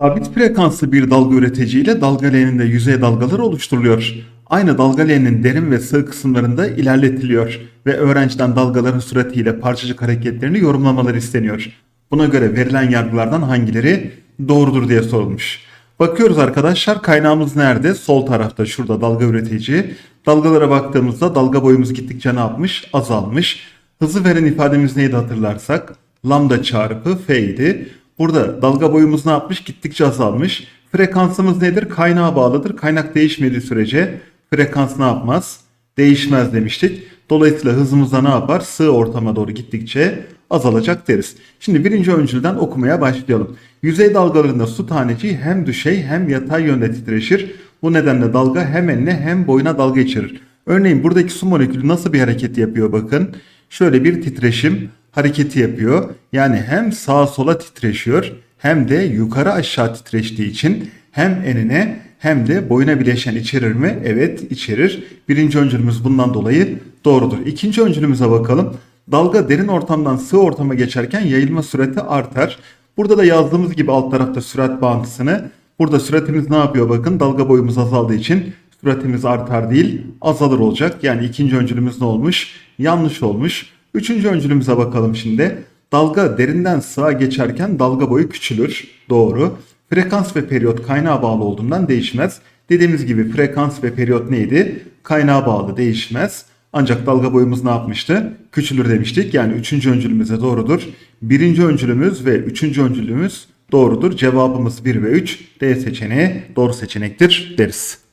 Sabit frekanslı bir dalga üreticiyle dalga leğeninde yüzey dalgaları oluşturuluyor. Aynı dalga leğeninin derin ve sığ kısımlarında ilerletiliyor ve öğrenciden dalgaların süratiyle parçacık hareketlerini yorumlamaları isteniyor. Buna göre verilen yargılardan hangileri doğrudur diye sorulmuş. Bakıyoruz arkadaşlar kaynağımız nerede? Sol tarafta şurada dalga üretici. Dalgalara baktığımızda dalga boyumuz gittikçe ne yapmış? Azalmış. Hızı veren ifademiz neydi hatırlarsak? Lambda çarpı f idi. Burada dalga boyumuz ne yapmış? Gittikçe azalmış. Frekansımız nedir? Kaynağa bağlıdır. Kaynak değişmediği sürece frekans ne yapmaz? Değişmez demiştik. Dolayısıyla hızımız da ne yapar? Sığ ortama doğru gittikçe azalacak deriz. Şimdi birinci öncülden okumaya başlayalım. Yüzey dalgalarında su taneciği hem düşey hem yatay yönde titreşir. Bu nedenle dalga hem enine hem boyuna dalga içerir. Örneğin buradaki su molekülü nasıl bir hareket yapıyor bakın. Şöyle bir titreşim hareketi yapıyor. Yani hem sağa sola titreşiyor hem de yukarı aşağı titreştiği için hem enine hem de boyuna bileşen içerir mi? Evet içerir. Birinci öncülümüz bundan dolayı doğrudur. İkinci öncülümüze bakalım. Dalga derin ortamdan sığ ortama geçerken yayılma sürati artar. Burada da yazdığımız gibi alt tarafta sürat bağıntısını. Burada süratimiz ne yapıyor bakın dalga boyumuz azaldığı için süratimiz artar değil azalır olacak. Yani ikinci öncülümüz ne olmuş? Yanlış olmuş. Üçüncü öncülümüze bakalım şimdi. Dalga derinden sığa geçerken dalga boyu küçülür. Doğru. Frekans ve periyot kaynağa bağlı olduğundan değişmez. Dediğimiz gibi frekans ve periyot neydi? Kaynağa bağlı değişmez. Ancak dalga boyumuz ne yapmıştı? Küçülür demiştik. Yani üçüncü öncülümüze doğrudur. Birinci öncülümüz ve üçüncü öncülümüz doğrudur. Cevabımız 1 ve 3. D seçeneği doğru seçenektir deriz.